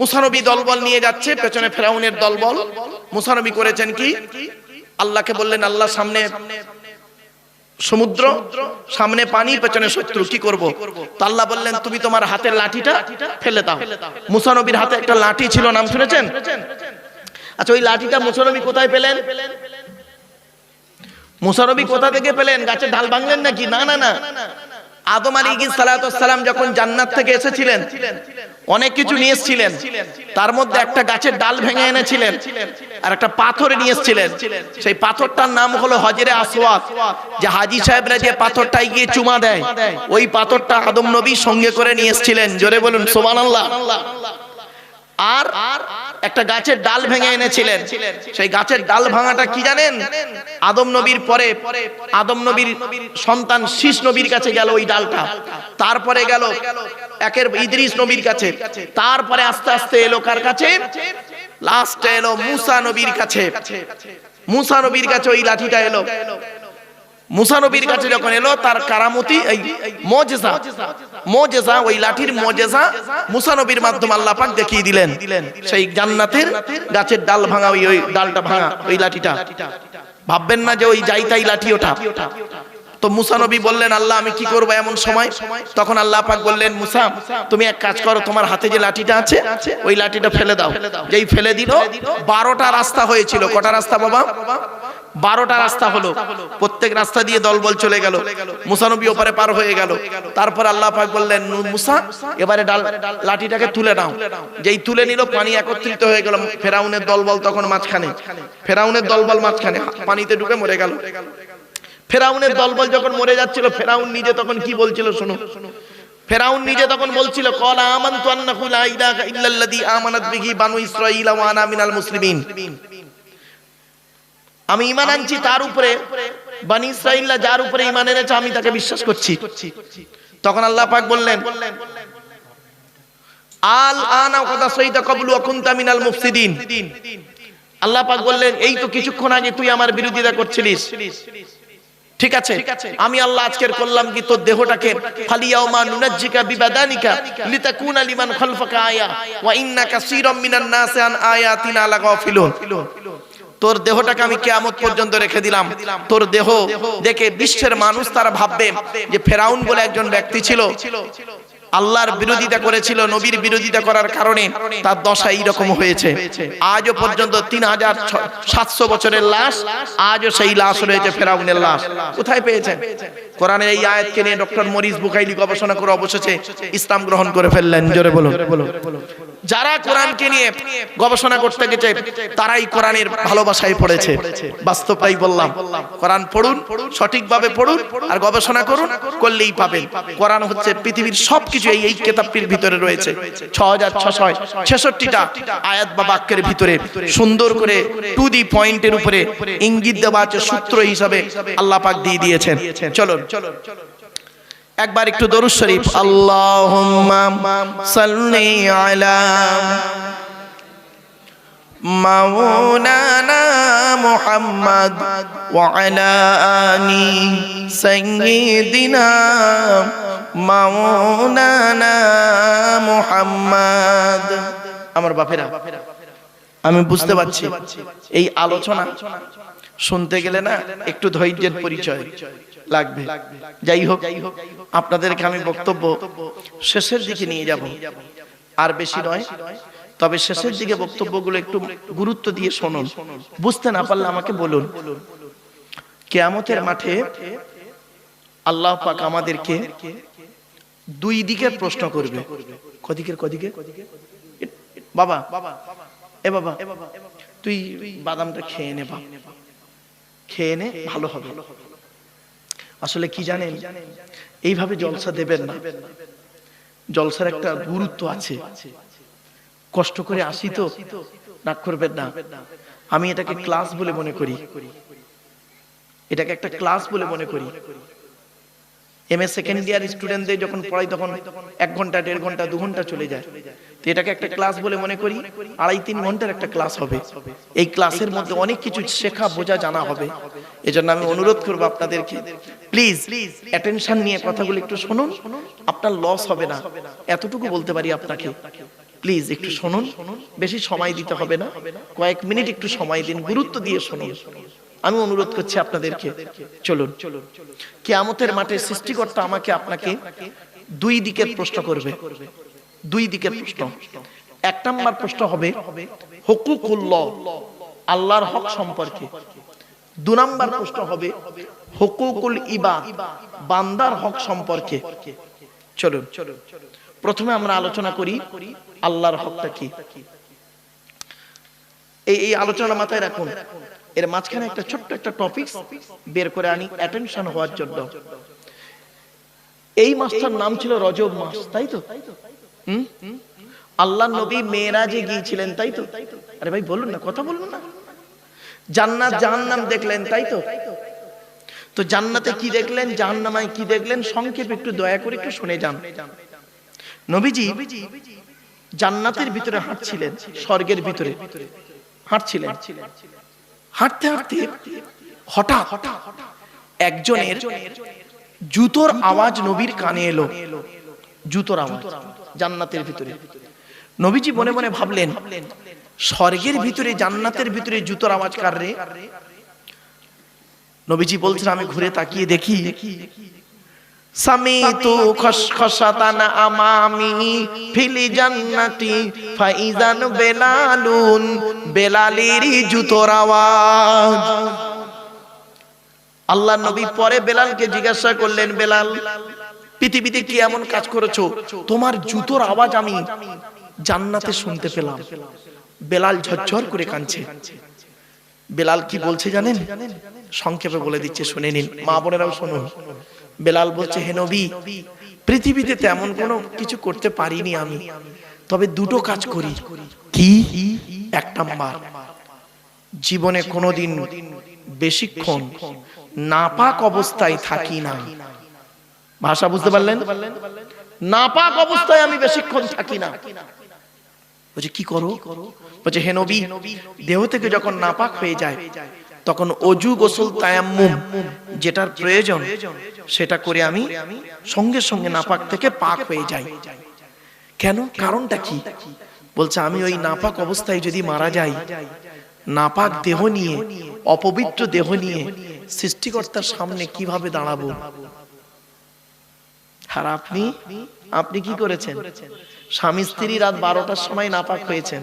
মুসানবী দলবল নিয়ে যাচ্ছে, পেছনে ফেরাউনের দলবল। মুসানবী করেছেন কি? আল্লাহকে বললেন, আল্লাহ, সামনে সমুদ্র, সামনে পানি, পেছনে শত্রু, কি করব? তো আল্লাহ বললেন, তুমি তোমার হাতের লাঠিটা ফেলে দাও। মুসানবীর হাতে একটা লাঠি ছিল, নাম শুনেছেন? আচ্ছা ওই লাঠিটা মুসানবী কোথায় পেলেন? মুসানবী কোথা থেকে পেলেন? গাছের ঢাল ভাঙলেন নাকি? না না না। আদম আলী সালাম যখন জান্নাত থেকে এসেছিলেন অনেক কিছু নিয়ে এসেছিলেন। তার মধ্যে একটা গাছের ডাল ভেঙে এনেছিলেন আর একটা পাথর নিয়ে এসেছিলেন। সেই পাথরটার নাম হলো হজরে আসওয়াত যে হাজি সাহেবরা যে পাথরটাই গিয়ে চুমা দেয় ওই পাথরটা আদম নবী সঙ্গে করে নিয়ে এসেছিলেন। জোরে বলুন সুবহানাল্লাহ। আর একটা গাছের ডাল ভেঙে এনেছিলেন। সেই গাছের ডাল ভাঙাটা কি জানেন? আদম নবীর পরে, আদম নবীর সন্তান শীষ নবীর কাছে গেল ওই ডালটা। তারপরে গেল একের ইদ্রিস নবীর কাছে। তারপরে আস্তে আস্তে এলো কার কাছে? লাস্টে এলো মুসা নবীর কাছে। মুসা নবীর কাছে ওই লাঠিটা এলো। মুসা নবীর কাছে যখন এলো তার কারামতি এই মজেজা মজেজা ওই লাঠির মজেজা মুসা নবীর মাধ্যমে আল্লাহ পাক দেখিয়ে দিলেন সেই জান্নাতের গাছের ডাল ভাঙা ওই ওই ডালটা ভাঙা ওই লাঠিটা। ভাববেন না যে ওই যাইতাই লাঠি ওটা। তো মুসা নবী বললেন আল্লাহ আমি কি করব এমন সময়? তখন আল্লাহ পাক বললেন মুসা তুমি এক কাজ করো তোমার হাতে যে লাঠিটা আছে ওই লাঠিটা ফেলে দাও। যেই ফেলে দিল বারোটা রাস্তা হয়েছিল। কটা রাস্তা বাবা? বারোটা রাস্তা হলো। প্রত্যেক রাস্তা দিয়ে দলবল চলে গেল। মুসানবী ওপারে পার হয়ে গেল। তারপর আল্লাহ পাক বললেন মুসা, এবারে ডাল, লাঠিটাকে তুলে নাও। যেই তুলে নিল, পানি একত্রিত হয়ে গেল। ফেরাউনের দলবল তখন মাঝখানে। ফেরাউনের দলবল মাঝখানে। পানিতে ডুবে মরে গেল। ফেরাউনের দলবল যখন মরে যাচ্ছিল, ফেরাউন নিজে তখন কি বলছিল শোনো? ফেরাউন নিজে তখন বলছিল, কলা আমানতু আন্নাহু লা ইলাহা ইল্লাল্লাযী আমানাত বিহি বানু ইসরাঈল ওয়া আনা মিনাল মুসলিমিন। আমি ইমান আনছি তার উপরে বানি ইসরাঈলরা যার উপরে ঈমান এনেছে আমি তাকে বিশ্বাস করছি। তখন আল্লাহ পাক বললেন আল আনা কথা সইতা কবলু অকুন্তা মিনাল মুফসিদিন। আল্লাহ পাক বললেন এই তো কিছুক্ষণ আগে তুই আমার বিরোধিতা করছিলিস। ঠিক আছে আমি আল্লাহ আজকের করলাম কি তোর দেহটাকে ফালিয়াউমা নুনাজ্জিকা বিবাদানিকা লিতাকুনা লিমান খালফাকা আয়া ওয়া ইন্না কাসীরাম মিনান নাসি আন আয়াতিনা লাগাফিলুন। তোর দেহটাকে আমি কেয়ামত পর্যন্ত রেখে দিলাম। তোর দেহ দেখে বিশ্বের মানুষ তারা ভাববে যে ফেরাউন বলে একজন ব্যক্তি ছিল। আল্লাহর বিরোধিতা করেছিল, নবীর বিরোধিতা করার কারণে তার দশা এইরকম হয়েছে। আজও পর্যন্ত তিন হাজার সাতশো বছরের লাশ, আজও সেই লাশ রয়েছে ফেরাউনের লাশ। কোথায় পেয়েছেন? কোরআনের এই আয়াতকে নিয়ে ডক্টর মরিস বুকাইলি গবেষণা করে অবশেষে ইসলাম গ্রহণ করে ফেললেন। জোরে বলো যারা কোরআনকে নিয়ে গবেষণা করতে গেছে তারাই কোরআনের ভালোবাসায় পড়েছে। বাস্তবটাই বললাম। কোরআন পড়ুন সঠিকভাবে পড়ুন আর গবেষণা করুন করলেই পাবেন। কোরআন হচ্ছে পৃথিবীর সবকিছু এই এই কেতাবটির ভিতরে রয়েছে। ছ হাজার ছশো ছেষট্টিটা আয়াত বা বাক্যের ভিতরে সুন্দর করে টু দি পয়েন্টের উপরে ইঙ্গিত দেওয়া আছে সূত্র হিসাবে আল্লাহ পাক দিয়ে দিয়েছেন। চলুন। একবার একটু দরুদ শরীফ, আল্লাহুম্মা সাল্লি আলা মাওলানা মুহাম্মদ ওয়া আলা আলি সাইয়্যিদিনা মাওলানা মুহাম্মদ। আমার বাপেরা, আমি বুঝতে পারছি এই আলোচনা শুনতে গেলে না একটু ধৈর্যের পরিচয়। লাগবে। যাই হোক, আপনাদেরকে আমি বক্তব্য শেষের দিকে নিয়ে যাব। আর বেশি নয়, তবে শেষের দিকে বক্তব্যগুলো একটু গুরুত্ব দিয়ে শুনুন। বুঝতে না পারলে আমাকে বলুন। কেয়ামতের মাঠে আল্লাহ পাক আমাদেরকে দুই দিকের প্রশ্ন করবে। কদিকের কদিকে বাবা, এ বাবা, তুই বাদামটা খেয়ে নে বাবা খেয়ে নে, ভালো হবে। আসলে কি জানেন? এইভাবে জলসা দেবেন না। জলসার একটা গুরুত্ব আছে। কষ্ট করে আসি তো রাগ করবেন না। আমি এটাকে ক্লাস বলে মনে করি। এটাকে একটা ক্লাস বলে মনে করি। এম এ সেকেন্ড ইয়ার স্টুডেন্টদের যখন পড়াই তখন এক ঘণ্টা, দেড় ঘণ্টা, দু ঘণ্টা চলে যায়। তো এটাকে একটা ক্লাস বলে মনে করি, আড়াই তিন ঘণ্টার একটা ক্লাস হবে। এই ক্লাসের মধ্যে অনেক কিছু শেখা, বোঝা, জানা হবে। এজন্য আমি অনুরোধ করব আপনাদেরকে প্লিজ অ্যাটেনশন নিয়ে কথাগুলো একটু শুনুন। আপনার লস হবে না। এতটুকু বলতে পারি আপনাকে। প্লিজ একটু শুনুন। বেশি সময় দিতে হবে না। কয়েক মিনিট একটু সময় দিন, গুরুত্ব দিয়ে শুনুন। আমি অনুরোধ করছি আপনাদেরকে, চলুন। কেয়ামতের মাঠে সৃষ্টিকর্তা আমাকে আপনাকে দুই দিকের প্রশ্ন করবে। দুই দিকের প্রশ্ন। এক নম্বর প্রশ্ন হবে, হুকুকুল্লাহ, আল্লাহর হক সম্পর্কে। দু নম্বর প্রশ্ন হবে, হুকুকুল ইবাদ বান্দার হক সম্পর্কে। চলুন। প্রথমে আমরা আলোচনা করি, আল্লাহর হকটা কি? এই আলোচনা মাথায় রাখুন। এর মাঝখানে একটা ছোট্ট একটা টপিক বের করে আনি অ্যাটেনশন হওয়ার জন্য। এই মাসটার নাম ছিল রজব মাস, তাই তো? হুম? আল্লাহ নবী মেয়েরাজে গিয়েছিলেন, তাই তো? আরে ভাই, বলুন না, কথা বলুন না। জান্নাত জাহান্নাম দেখলেন, তাই তো? তো জান্নাতে কি দেখলেন, জাহান্নামায় কি দেখলেন, সংক্ষেপে একটু দয়া করে একটু শুনে যান। নবীজি জান্নাতের ভিতরে হাঁটছিলেন, স্বর্গের ভিতরে। হাঁটছিলেন। হাঁটতে হাঁটতে হঠাৎ একজনের জুতোর আওয়াজ নবীর কানে এলো। জুতোর আওয়াজ, জান্নাতের ভিতরে। নবীজি মনে মনে ভাবলেন, স্বর্গের ভিতরে, জান্নাতের ভিতরে জুতোর আওয়াজ কার রে? নবীজি বলছেন, আমি ঘুরে তাকিয়ে দেখি সামিতু খসখসাতান আমামি ফিলি জান্নাতি ফাইজান বেলালুন বেলালেরই জুতোর আওয়াজ। আল্লাহ নবী পরে বেলালকে জিজ্ঞাসা করলেন, বেলাল, পৃথিবীতে কি এমন কাজ করেছ? তোমার জুতোর আওয়াজ আমি জান্নাতে শুনতে পেলাম। বেলাল ঝরঝর করে কাঁদছে। বেলাল কি বলছে জানেন? সংক্ষেপে বলে দিচ্ছে, শুনে নিন। মা বোনেরাও শুনুন। বেলাল বলছে, হে নবী, পৃথিবীতে তেমন কোনো কিছু করতে পারিনি আমি। তবে দুটো কাজ করি। কি? এক নাম্বার, জীবনে কোনোদিন বেশিক্ষণ নাপাক অবস্থায় থাকি না। ভাষা বুঝতে পারলেন? নাপাক অবস্থায় আমি বেশিক্ষণ থাকি না। বলছে, কি করো? বলছে হেনবি দেহ থেকে যখন নাপাক হয়ে যায় তখন অজু গোসল তায়াম্মুম যেটার প্রয়োজন, সেটা করে আমি সঙ্গে সঙ্গে নাপাক থেকে পাক হয়ে যাই। কেন? কারণটা কি? বলছে, আমি ওই নাপাক অবস্থায় যদি মারা যাই, নাপাক দেহ নিয়ে, অপবিত্র দেহ নিয়ে সৃষ্টিকর্তার সামনে কীভাবে দাঁড়াবো? আর আপনি আপনি কি করেছেন? স্বামী স্ত্রী রাত বারোটার সময় নাপাক হয়েছেন।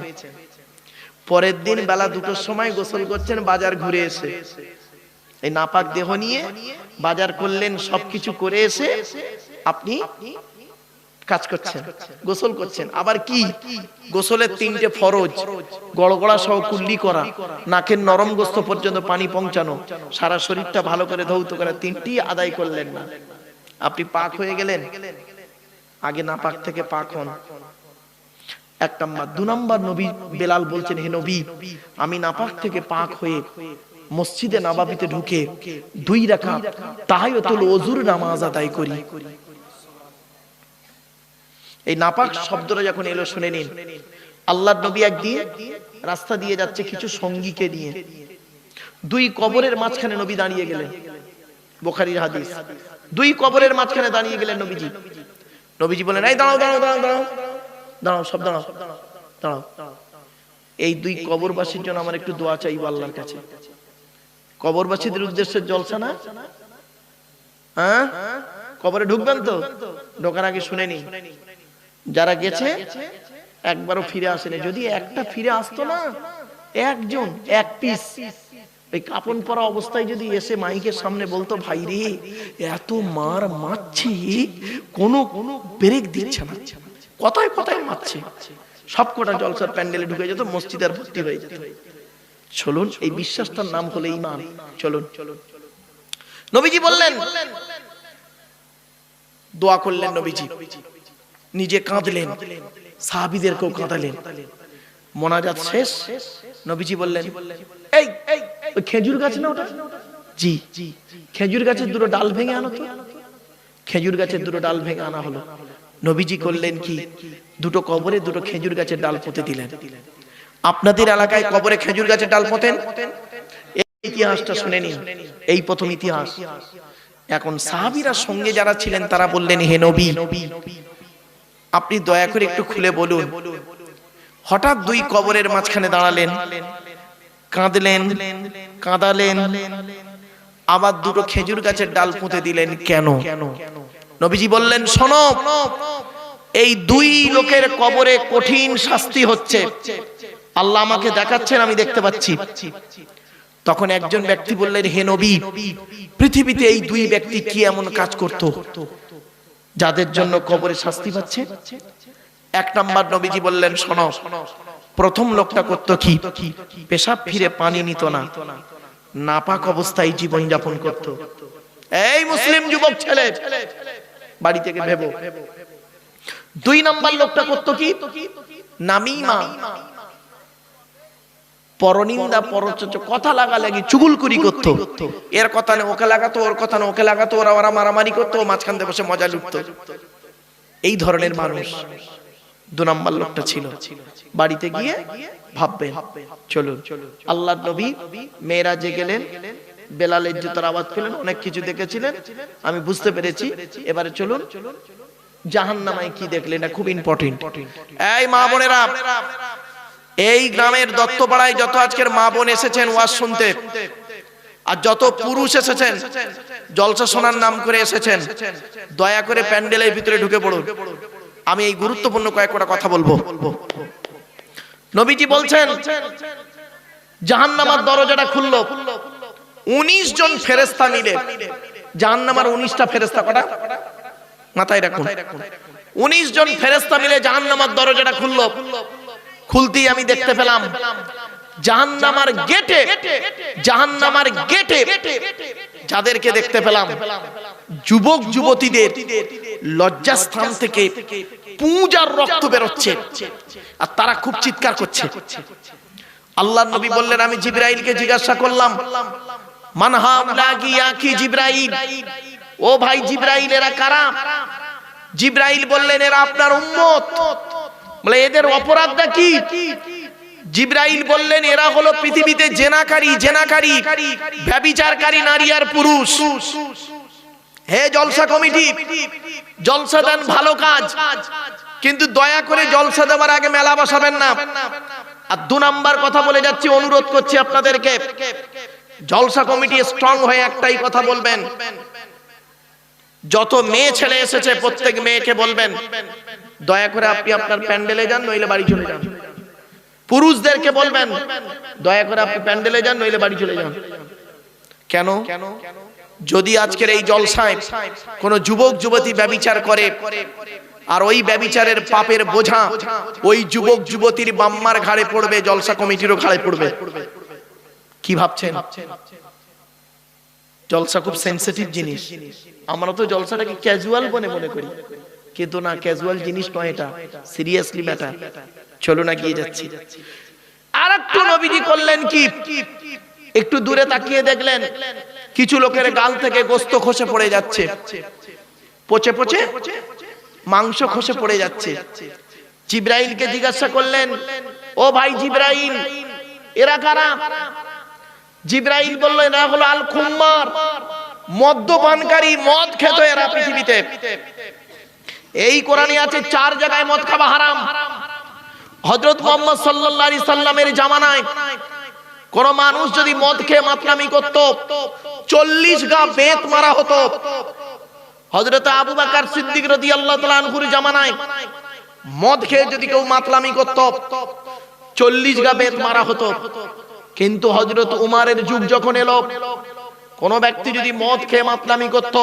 পরের দিন বেলা দুটোর সময় গোসল করছেন বাজার ঘুরে এসে। এই নাপাক দেহ নিয়ে বাজার করলেন সবকিছু করে এসে আপনি কাজ করছেন গোসল করছেন। আবার কি? গোসলের তিনটে ফরজ গড়গড়া সহ কুল্লি করা নাকের নরম গোস্ত পর্যন্ত পানি পৌঁছানো সারা শরীরটা ভালো করে ধৌত করা তিনটি আদায় করলেন না। আপনি পাক হয়ে গেলেন? আগে না পাক থেকে পাক হন। এক দু নাম্বার নবী বেলাল বলছেন, হে নবী, আমি নাপাক থেকে পাক হয়ে মসজিদে নাবাবিতে ঢুকে দুই রাখা তাহাইয়াতুল ওযুর নামাজ আদায় করি। এই নাপাক শব্দটা যখন এলো, শুনে নিন। আল্লাহর নবী একদিন রাস্তা দিয়ে যাচ্ছে কিছু সঙ্গীকে নিয়ে। দুই কবরের মাঝখানে নবী দাঁড়িয়ে গেলেন। বোখারির হাদিস। দুই কবরের মাঝখানে দাঁড়িয়ে গেলেন নবীজি। নবীজি বলেন এই দাঁড়াও দাঁড়াও দাঁড়াও দাঁড়াও। দাঁড়াও, সব দাঁড়াও দাঁড়াও। এই দুই কবরবাসীর জন্য আমার একটু দোয়া চাইব আল্লাহর কাছে। কবরবাসীদের উদ্দেশ্যে জলসা না? হ্যাঁ? কবরে ঢুকবেন তো? ঢোকার আগে শুনে নি যারা গেছে, একবারও ফিরে আসেনি। যদি একটা ফিরে আসতো না, একজন, এক পিস। এই কাপন পরা অবস্থায় যদি এসে মাইকের সামনে বলতো, ভাই রে, এত মার মারছে, কোনো কোনো ব্রেক দিচ্ছে না। কথায় কথায় মারছে। সব কটা জলসার প্যান্ডেলে ঢুকে যেত মসজিদের ভর্তি হয়ে যেত। চলুন, এই বিশ্বাসটার নাম হলো ইমান চলুন। নবীজি বললেন, দোয়া করলেন নবীজি। নিজে কাঁদলেন। সাহাবিদেরকেও কাঁদালেন। মোনাজাত শেষ। নবীজি বললেন, এই, ওই খেজুর গাছ না ওটা? জি। খেজুর গাছের দুটো ডাল ভেঙে আনো তো। খেজুর গাছের দুটো ডাল ভেঙে আনা হলো। নবীজি করলেন কি? দুটো কবরে দুটো খেজুর গাছের ডাল পুঁতে দিলেন। আপনাদের এলাকায় কবরে খেজুর গাছের ডাল পোতেন? ইতিহাসটা শুনে নিন এই প্রথম ইতিহাস। এখন সাহাবিরা সঙ্গে যারা ছিলেন, তারা বললেন, হে নবী, আপনি দয়া করে একটু খুলে বলুন। হঠাৎ দুই কবরের মাঝখানে দাঁড়ালেন। কাঁদলেন, কাঁদালেন। আবার দুটো খেজুর গাছের ডাল পুঁতে দিলেন। কেন? নবীজি বললেন, শোনো, এই দুই লোকের কবরে কঠিন শাস্তি হচ্ছে। আল্লাহ আমাকে দেখাচ্ছেন, আমি দেখতে পাচ্ছি। তখন একজন ব্যক্তি বললেন, হে নবী, পৃথিবীতে এই দুই ব্যক্তি কি এমন কাজ করত যাদের জন্য কবরে শাস্তি পাচ্ছে? এক নাম্বার নবীজি বললেন, শোনো, প্রথম লোকটা করত কি? পেশাব ফিরে পানি নিত না। নাপাক অবস্থায় জীবন যাপন করত। এই মুসলিম যুবক ছেলে বাড়ি থেকে ভেবো। দুই নাম্বার লোকটা করত কি? নামিমা। পরনিন্দা পরচর্চা কথা লাগা লাগি চুগুলকুরি করতো। এর কথা না ওকে লাগাতো ওর কথা না ওকে লাগাতো ওরা ওরা মারামারি করতো মাঝখান দিয়ে বসে মজা লুটতো। এই ধরনের মানুষ দু নম্বর লোকটা ছিল। বাড়িতে গিয়ে ভাববেন চলুন আল্লাহ নবী মেয়েরা যে গেলেন বেলালের জুতার আওয়াজ পেলেন, অনেক কিছু দেখেছিলেন, আমি বুঝতে পেরেছি। এবারে চলুন জাহান নামায় কি দেখলেন এটা খুব ইম্পর্টেন্ট এই মা বোনেরা, এই গ্রামের দত্তপাড়ায় যত আজকের মা বোন এসেছেন ওয়াজ শুনতে, আর যত পুরুষ এসেছেন, জলসা শোনার নাম করে এসেছেন, দয়া করে প্যান্ডেলের ভিতরে ঢুকে পড়ুন। আমি এই গুরুত্বপূর্ণ কয়েকটা কথা বলব। নবীজি বলছেন, জাহান্নামার দরজাটা খুললো। উনিশ জন ফেরেস্তা মিলে। জাহান্নামার উনিশটা ফেরেস্তা কটা? মাথায় রাখুন। উনিশ জন ফেরেস্তা মিলে জাহান্নামার দরজাটা খুললো। খুলতেই আমি দেখতে পেলাম। জাহান্নামার গেটে। জাহান্নামার গেটে। যাদেরকে দেখতে পেলাম। যুবক যুবতীদের লজ্জাস্থান থেকে পূজার রক্ত বেরোচ্ছে। আর তারা খুব চিৎকার করছে। আল্লাহ নবী বললেন আমি জিব্রাইলকে জিজ্ঞাসা করলাম। মানহাম লাগিয়া কি জিব্রাইল। ও ভাই জিব্রাইল, এরা কারা? জিব্রাইল বললেন, এরা আপনার উম্মত। বলে, এদের অপরাধটা কি? জিব্রাইল বললেন, এরা হলো পৃথিবীতে জেনাকারী জেনাকারী, ব্যবিচারকারী নারী আর পুরুষ। হে জলসা কমিটি, জলসা দেন ভালো কাজ। কিন্তু দয়া করে জলসা দেওয়ার আগে মেলা বসাবেন না। আর দু নাম্বার কথা বলে যাচ্ছি, অনুরোধ করছি আপনাদেরকে। জলসা কমিটি স্ট্রং হয়ে একটাই কথা বলবেন। যত মেয়ে ছেলে এসেছে, প্রত্যেক মেয়েকে বলবেন, দয়া করে আপনি আপনার প্যান্ডেলে যান, নইলে বাড়ি চলে যান। পুরুষদেরকে বলবেন, দয়া করে আপনি প্যান্ডেলে যান, নইলে বাড়ি চলে যান। কেন? যদি আজকের এই জলসায় কোন যুবক, যুবতী ব্যবিচার করে, আর ওই ব্যবিচারের পাপের বোঝা ওই যুবক, যুবতীর বাম্মার ঘাড়ে পড়বে, জলসা কমিটিরও ঘাড়ে পড়বে। কি ভাবছেন? জলসা খুব সেন্সিটিভ জিনিস। আমরা তো জলসাটাকে ক্যাজুয়াল মনে মনে করি। কিন্তু না ক্যাজুয়াল জিনিস নয় এটা। সিরিয়াসলি ম্যাটার চলো না গিয়ে যাচ্ছি। আর একটু নবীজি করলেন কি? একটু দূরে তাকিয়ে দেখলেন, কিছু লোকের গাল থেকে গোস্ত খসে পড়ে যাচ্ছে। পচে পচে মাংস খসে পড়ে যাচ্ছে। জিব্রাইলকে জিজ্ঞাসা করলেন, ও ভাই জিব্রাইল, এরা কারা? জিব্রাইল বলল, এরা হলো আল খুম্মার মদ্যপানকারী, মদ খেত এরা পৃথিবীতে। এই কোরআনে আছে চার জায়গায় মদ খাওয়া হারাম। হযরত মুহাম্মদ সাল্লাল্লাহু আলাইহি সাল্লামের জামানায় কোন মানুষ যদি মদ খেয়ে মাতলামি করত, চল্লিশ গা বেত মারা হতো। হযরত আবু বকর সিদ্দিক রাদিয়াল্লাহু তাআলা আনহুর জামানায় মদ খেয়ে যদি কেউ মাতলামি করত, চল্লিশ গা বেত মারা হতো। কিন্তু হজরত উমারের যুগ যখন এলো, কোন ব্যক্তি যদি মদ খেয়ে মাতলামি করত,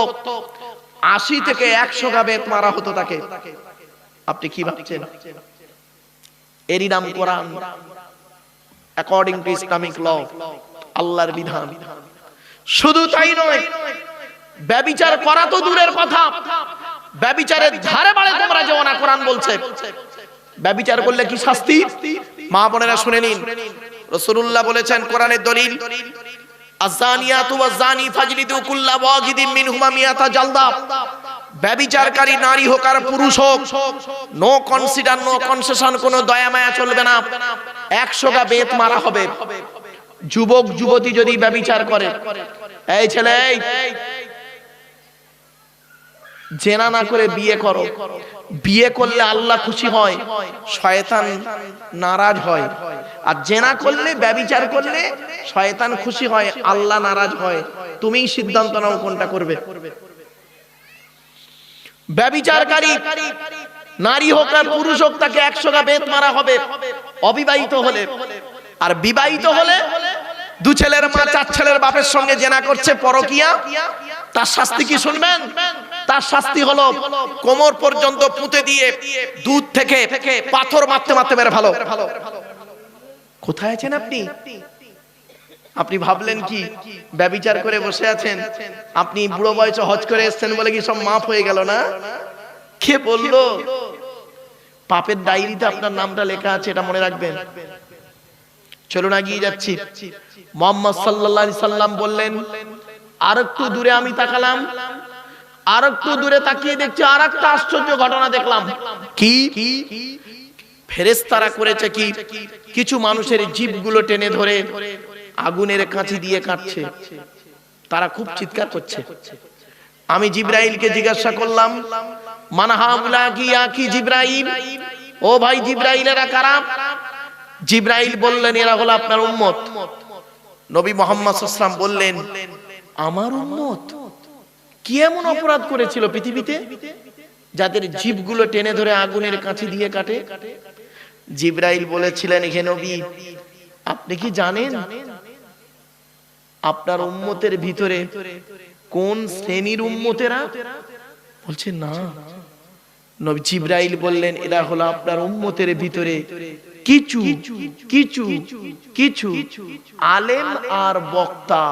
আশি থেকে একশো গা বেত মারা হতো তাকে। আপনি কি ভাবছেন? এরই নাম কোরআন। অ্যাকর্ডিং টু ইসলামিক ল আল্লাহর বিধান। শুধু তাই নয়, ব্যবিচার করা তো দূরের কথা। ব্যবিচারের ধারে বাড়ে তোমরা যেও না, কোরআন বলছে। ব্যবিচার করলে কি শাস্তি? মা বোনেরা শুনে নিন। রাসূলুল্লাহ বলেছেন কোরআনের দলিল নারী হোক আর পুরুষ হোক নো কনসিডার নো কনসেশন কোনো দয়া মায়া চলবে না। বেত মারা হবে। যুবক, যুবতী যদি ব্যবিচার করে, এই ছেলে জেনা না করে বিয়ে করো বিয়ে করলে আল্লাহ খুশি হয় শয়তান নারাজ হয়। আর জেনা করলে ব্যবিচার করলে শয়তান খুশি হয় আল্লাহ নারাজ হয়। তুমিই সিদ্ধান্ত নাও কোনটা করবে। ব্যবিচারকারী নারী হোক আর পুরুষ হোক তাকে একশো গা বেত মারা হবে। অবিবাহিত হলে। আর বিবাহিত হলে দু ছেলের মা চার ছেলের বাপের সঙ্গে জেনা করছে পরকিয়া। তার শাস্তি কি শুনবেন? তার শাস্তি হলো কোমর পর্যন্ত পুঁতে দিয়ে দুধ থেকে পাথর মারতে মারতে মেরে ভালো। কোথায় আছেন আপনি? আপনি ভাবলেন কি? ব্যবিচার করে বসে আছেন। আপনি বুড়ো বয়সে হজ করে এসেছেন বলে কি সব মাফ হয়ে গেল না? কে বলল? পাপের ডায়েরিতে আপনার নামটা লেখা আছে, এটা মনে রাখবেন। চলুন এগিয়ে যাচ্ছি। মোহাম্মদ সাল্লাল্লাহু আলাইহি সাল্লাম বললেন আর একটু দূরে আমি তাকালাম। আর একটু দূরে তাকিয়ে দেখছি আর একটা আশ্চর্য ঘটনা দেখলাম। কি? ফেরেস্তারা করেছে কি? কিছু মানুষের জীবগুলো টেনে ধরে আগুনের কাঁচি দিয়ে কাটছে। তারা খুব চিৎকার করছে। আমি জিব্রাইলকে জিজ্ঞাসা করলাম মানহামলা কি আকি জিব্রাইল? ও ভাই জিব্রাইলেরা কারা? জিব্রাইল বললেন এরা হলো আপনার উম্মত। নবী মোহাম্মদ বললেন আমার উম্মত? কি এমন অপরাধ করেছিল পৃথিবীতে? যাদের জীবগুলো টেনে ধরে আগুনের কাছে দিয়ে কাটে? জিব্রাইল বলেছিলেন, হে নবী, আপনি কি জানেন আপনার উম্মতের ভিতরে কোন শ্রেণির উম্মতেরা? বলছে, না। নবী জিব্রাইল বললেন, এরা হলো আপনার উম্মতের ভিতরে কিছু কিছু কিছু আলেম আর বক্তা।